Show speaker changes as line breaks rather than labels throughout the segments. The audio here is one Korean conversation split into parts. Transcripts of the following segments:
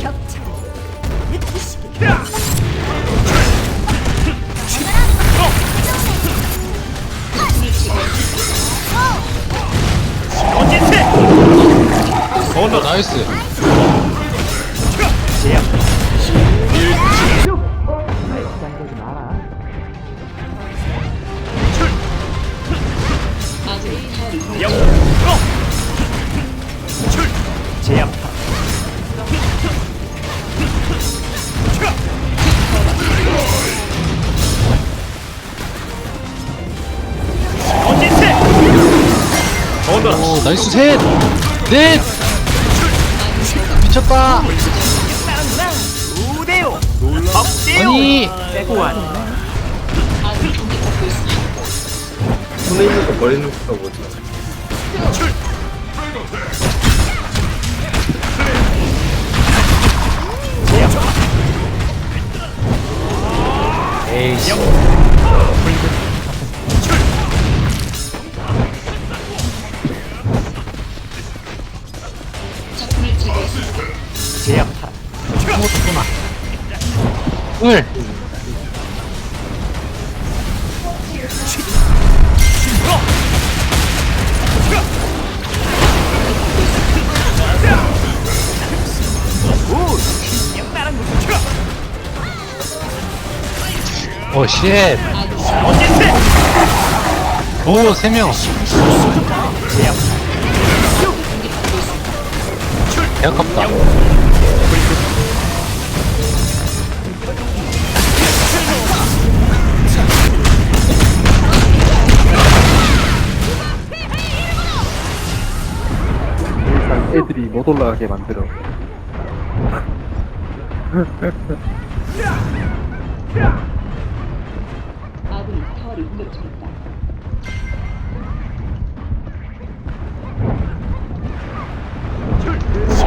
격차를
어, 나이스. 아, 네. 오,
나이스 셋! 넷! 미쳤다! 아니!
손에 있는 거 머리 놓는 거 뭐지?
제압파
에이씨.
제압파
을! 오, 쉣! 오, 세 명! 아깝다.
애들이 못 올라가게 만들어.
아군이 타워를 공격 중입니다.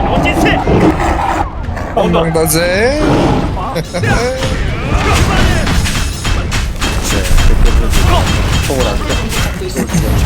언제세
한방다제
우대요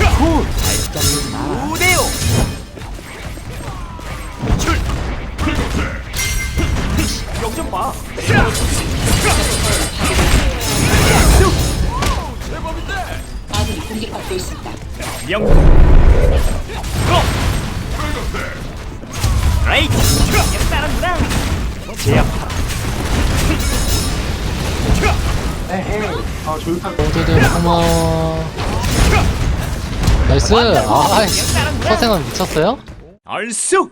고마워. 나이스! 아이씨. 서생은 미쳤어요?
얼쑤.